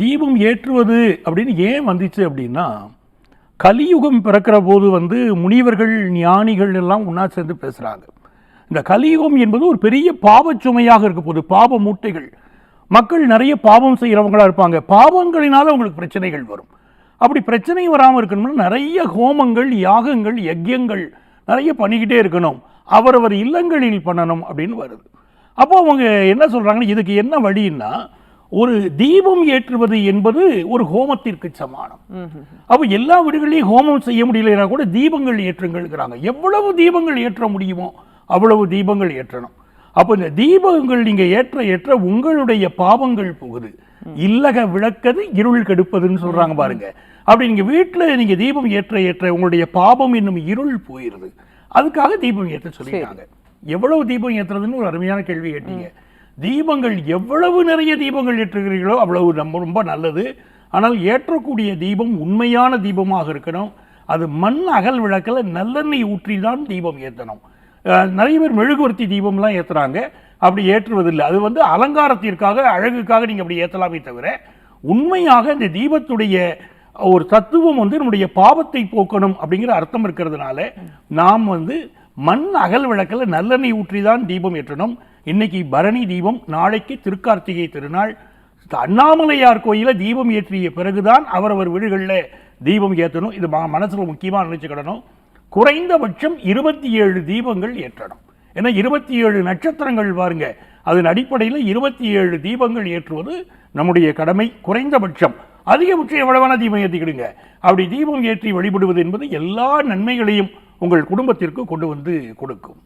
தீபம் ஏற்றுவது அப்படின்னு ஏன் வந்துச்சு அப்படின்னா கலியுகம் பிறக்கிற போது வந்து முனிவர்கள் ஞானிகள் எல்லாம் ஒன்றா சேர்ந்து பேசுகிறாங்க இந்த கலியுகம் என்பது ஒரு பெரிய பாவச் சுமையாக இருக்க போகுது பாவ மூட்டைகள். மக்கள் நிறைய பாவம் செய்கிறவங்களா இருப்பாங்க. பாவங்களினால் அவங்களுக்கு பிரச்சனைகள் வரும். அப்படி பிரச்சனை வராமல் இருக்கணும்னா நிறைய ஹோமங்கள் யாகங்கள் யஜ்யங்கள் நிறைய பண்ணிக்கிட்டே இருக்கணும். அவரவர் இல்லங்களில் பண்ணணும் அப்படின்னு வருது. அப்போ அவங்க என்ன சொல்கிறாங்கன்னா இதுக்கு என்ன வழின்னா ஒரு தீபம் ஏற்றுவது என்பது ஒரு ஹோமத்திற்கு சமானம். அப்போ எல்லா வீடுகளையும் ஹோமம் செய்ய முடியலைன்னா கூட தீபங்கள் ஏற்றுங்கள்ங்கிறாங்க. எவ்வளவு தீபங்கள் ஏற்ற முடியுமோ அவ்வளவு தீபங்கள் ஏற்றணும். அப்போ இந்த தீபங்கள் நீங்க ஏற்ற ஏற்ற உங்களுடைய பாவங்கள் போகுது. இல்லக விளக்கது இருள் கெடுப்பதுன்னு சொல்றாங்க பாருங்க. அப்படி நீங்க வீட்டுல நீங்க தீபம் ஏற்ற ஏற்ற உங்களுடைய பாவம் என்னும் இருள் போயிருது. அதுக்காக தீபம் ஏற்ற சொல்லிட்டாங்க. எவ்வளவு தீபம் ஏற்றுறதுன்னு ஒரு அருமையான கேள்வி கேட்டீங்க. தீபங்கள் எவ்வளவு நிறைய தீபங்கள் ஏற்றுகிறீர்களோ அவ்வளவு ரொம்ப ரொம்ப நல்லது. ஆனால் ஏற்றக்கூடிய தீபம் உண்மையான தீபமாக இருக்கணும். அது மண் அகல் விளக்கில் நல்லெண்ணெய் ஊற்றி தான் தீபம் ஏற்றணும் நிறைய பேர் மெழுகுவர்த்தி தீபம்லாம் ஏற்றுறாங்க அப்படி ஏற்றுவதில்லை. அது வந்து அலங்காரத்திற்காக அழகுக்காக நீங்கள் அப்படி ஏற்றலாமே தவிர உண்மையாக இந்த தீபத்துடைய ஒரு தத்துவம் வந்து நம்முடைய பாவத்தை போக்கணும் அப்படிங்கிற அர்த்தம் இருக்கிறதுனால நாம் வந்து மண் அகல் விளக்கில் நல்லெண்ணெய் ஊற்றி தான் தீபம் ஏற்றணும். இன்னைக்கு பரணி தீபம் நாளைக்கு திருக்கார்த்திகை திருநாள். அண்ணாமலையார் கோயிலில் தீபம் ஏற்றிய பிறகுதான் அவரவர் வீடுகளில் தீபம் ஏற்றணும். இது மனசில் முக்கியமாக நினைச்சுக்கிடணும். குறைந்தபட்சம் இருபத்தி ஏழு தீபங்கள் ஏற்றணும். ஏன்னா இருபத்தி ஏழு நட்சத்திரங்கள் பாருங்க. அதன் அடிப்படையில் இருபத்தி ஏழு தீபங்கள் ஏற்றுவது நம்முடைய கடமை. குறைந்தபட்சம். அதிகபட்சம் எவ்வளவான தீபம் ஏற்றிக்கிடுங்க. அப்படி தீபம் ஏற்றி வழிபடுவது என்பது எல்லா நன்மைகளையும் உங்கள் குடும்பத்திற்கு கொண்டு வந்து கொடுக்கும்.